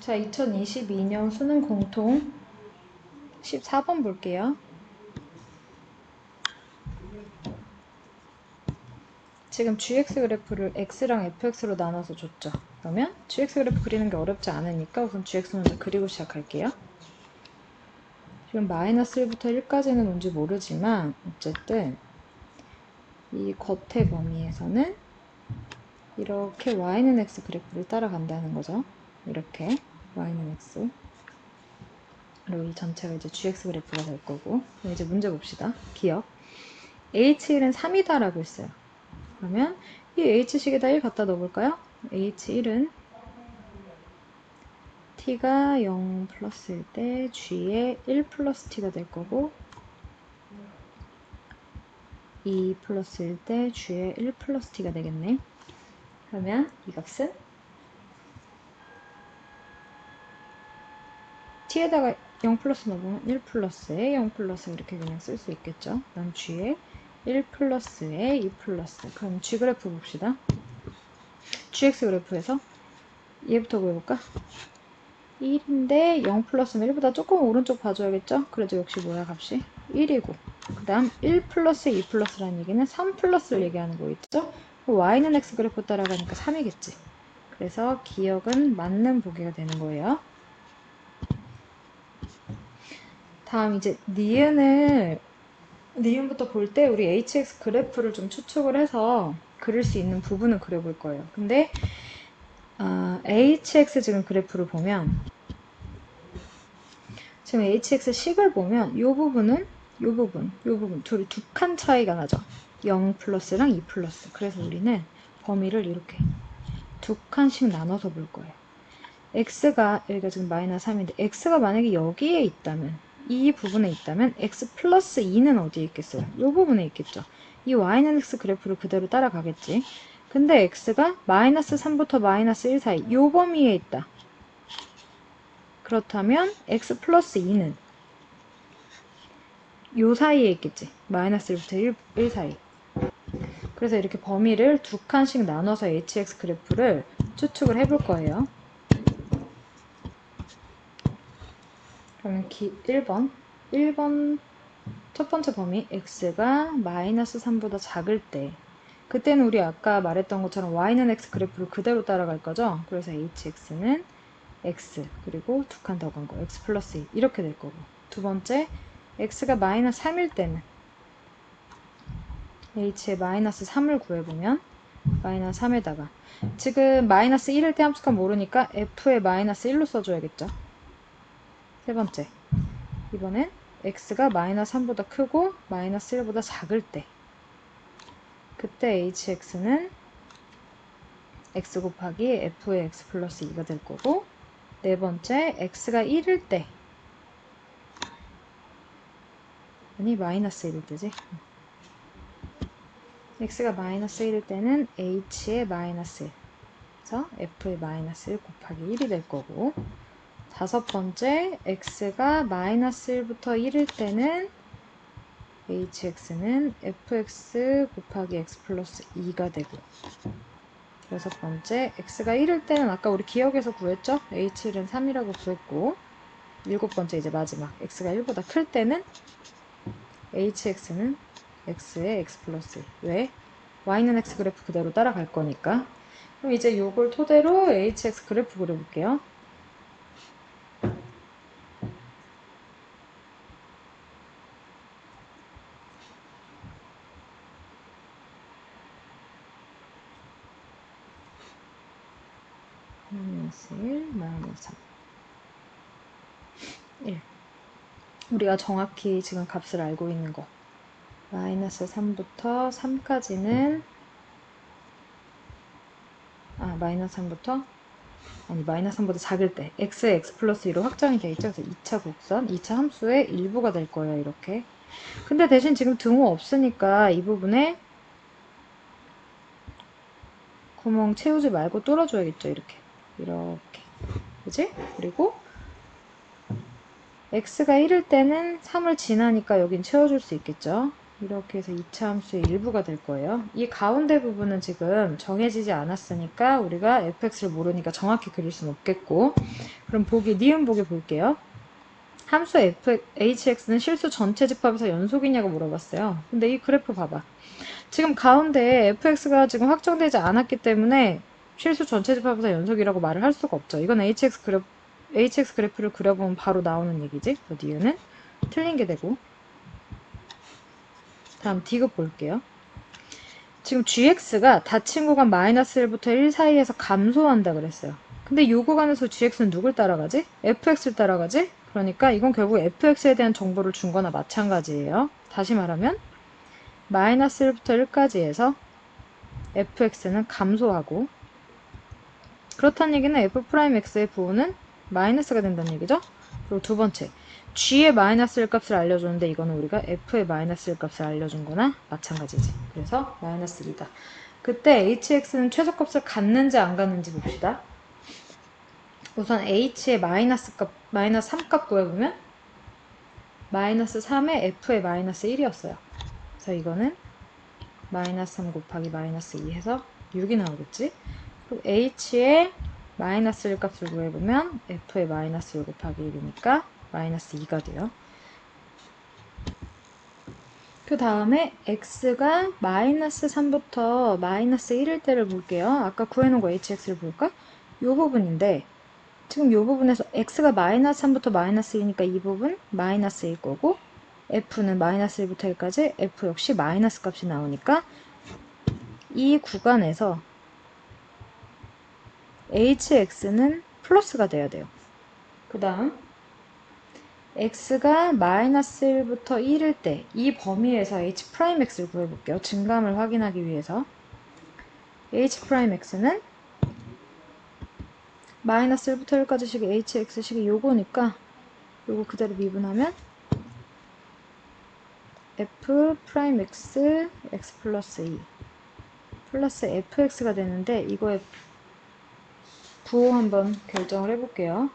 자, 2022년 수능 공통 14번 볼게요. 지금 gx 그래프를 x랑 fx로 나눠서 줬죠. 그러면 gx 그래프 그리는 게 어렵지 않으니까 우선 gx 먼저 그리고 시작할게요. 지금 마이너스 1부터 1까지는 뭔지 모르지만 어쨌든 이 겉의 범위에서는 이렇게 y는 x 그래프를 따라간다는 거죠. 이렇게 y는 x 그리고 이 전체가 이제 gx 그래프가 될 거고 이제 문제 봅시다. 기억 h1은 3이다라고 했어요. 그러면 이 h식에다 1 갖다 넣어볼까요? h1은 t가 0 플러스일 때 g에 1 플러스 t가 될 거고 2 플러스일 때 g에 1 플러스 t가 되겠네. 그러면 이 값은 t에다가 0 플러스 넣으면 1 플러스에 0 플러스 이렇게 그냥 쓸 수 있겠죠. 그다음 g에 1 플러스에 2 플러스. 그럼 g 그래프 봅시다. gx 그래프에서 얘부터 구해볼까? 1인데 0 플러스는 1보다 조금 오른쪽 봐줘야겠죠? 그래도 역시 뭐야 값이? 1이고 그 다음 1 플러스 2 플러스라는 얘기는 3 플러스를 얘기하는 거겠죠? y는 x 그래프 따라가니까 3이겠지. 그래서 기억은 맞는 보기가 되는 거예요. 다음 이제 니은을 니은부터 볼 때 우리 hx 그래프를 좀 추측을 해서 그릴 수 있는 부분을 그려볼 거예요. 근데 아, hx 지금 그래프를 보면 지금 hx 식을 보면 이 부분은 이 부분, 이 부분 둘이 두 칸 차이가 나죠. 0 플러스랑 2 플러스. 그래서 우리는 범위를 이렇게 두 칸씩 나눠서 볼 거예요. x가 여기가 지금 마이너스 3인데 x가 만약에 여기에 있다면 이 부분에 있다면 x 플러스 2는 어디에 있겠어요? 이 부분에 있겠죠. 이 y는 x 그래프를 그대로 따라가겠지. 근데 x가 마이너스 3부터 마이너스 1 사이 이 범위에 있다. 그렇다면 x 플러스 2는 요 사이에 있겠지. 마이너스 1부터 1, 1 사이. 그래서 이렇게 범위를 두 칸씩 나눠서 hx 그래프를 추측을 해볼 거예요. 그러면 기, 1번. 1번 첫 번째 범위 x가 마이너스 3보다 작을 때 그때는 우리 아까 말했던 것처럼 y는 x 그래프를 그대로 따라갈 거죠. 그래서 hx는 x 그리고 두 칸 더 간 거 x 플러스 2 이렇게 될 거고 두 번째 x가 마이너스 3일 때는 h의 마이너스 3을 구해보면 마이너스 3에다가 지금 마이너스 1일 때 함수값 모르니까 f의 마이너스 1로 써줘야겠죠. 세 번째. 이번엔 x가 마이너스 3보다 크고 마이너스 1보다 작을 때. 그때 hx는 x 곱하기 f의 x 플러스 2가 될 거고 네 번째 x가 1일 때. 아니 마이너스 1일 때지? x가 마이너스 1일 때는 h의 마이너스 1 그래서 f의 마이너스 1 곱하기 1이 될 거고 다섯 번째 x가 마이너스 1부터 1일 때는 hx는 fx 곱하기 x 플러스 2가 되고. 여섯 번째 x가 1일 때는 아까 우리 기억에서 구했죠? h1은 3이라고 구했고. 일곱 번째 이제 마지막 x가 1보다 클 때는 hx는 x의 x 플러스 2 왜? y는 x 그래프 그대로 따라갈 거니까. 그럼 이제 요걸 토대로 hx 그래프 그려볼게요 마이너스 1, 마이너스 3. 1. 우리가 정확히 지금 값을 알고 있는 거. 마이너스 3부터 3까지는 아, 마이너스 3부터 아니, 마이너스 3보다 작을 때 x의 x 플러스 2로 확장이 되어 있죠. 그래서 2차 곡선, 2차 함수의 일부가 될 거예요. 이렇게. 근데 대신 지금 등호 없으니까 이 부분에 구멍 채우지 말고 뚫어줘야겠죠. 이렇게. 이렇게. 그지? 그리고 x가 1일 때는 3을 지나니까 여긴 채워줄 수 있겠죠. 이렇게 해서 2차 함수의 일부가 될 거예요. 이 가운데 부분은 지금 정해지지 않았으니까 우리가 fx를 모르니까 정확히 그릴 수는 없겠고 그럼 보기 니은 보기 볼게요. 함수 f, hx는 실수 전체 집합에서 연속이냐고 물어봤어요. 근데 이 그래프 봐봐. 지금 가운데 fx가 지금 확정되지 않았기 때문에 실수 전체 집합에서 연속이라고 말을 할 수가 없죠. 이건 hx 그래프, hx 그래프를 그려보면 바로 나오는 얘기지. 그 니은은 틀린 게 되고 다음 디귿 볼게요. 지금 gx가 닫힌 구간 마이너스 1부터 1 사이에서 감소한다 그랬어요. 근데 이 구간에서 gx는 누굴 따라가지? fx를 따라가지? 그러니까 이건 결국 fx에 대한 정보를 준 거나 마찬가지예요. 다시 말하면 마이너스 1부터 1까지 해서 fx는 감소하고 그렇다는 얘기는 f'x의 부호는 마이너스가 된다는 얘기죠. 그리고 두 번째 g의 마이너스 1 값을 알려줬는데 이거는 우리가 f의 마이너스 1 값을 알려준 거나 마찬가지지. 그래서 마이너스 1이다. 그때 hx는 최소값을 갖는지 안 갖는지 봅시다. 우선 h의 마이너스 값, 마이너스 3값 구해보면 마이너스 3에 f의 마이너스 1이었어요. 그래서 이거는 마이너스 3 곱하기 마이너스 2 해서 6이 나오겠지? H의 마이너스 1 값을 구해보면 f의 마이너스 1 곱하기 1이니까 마이너스 2가 돼요. 그 다음에 x가 마이너스 3부터 마이너스 1일 때를 볼게요. 아까 구해놓은 거 hx를 볼까? 이 부분인데 지금 이 부분에서 x가 마이너스 3부터 마이너스 2니까 이 부분 마이너스 1 거고 f는 마이너스 1부터 1까지 f 역시 마이너스 값이 나오니까 이 구간에서 hx는 플러스가 돼야 돼요. 그 다음 x가 마이너스 1부터 1일 때 이 범위에서 h'x를 구해볼게요. 증감을 확인하기 위해서 h'x는 마이너스 1부터 1까지 식이 hx식이 요거니까 요거 그대로 미분하면 f'x x 플러스 2 플러스 fx가 되는데 이거의 부호 한번 결정을 해볼게요.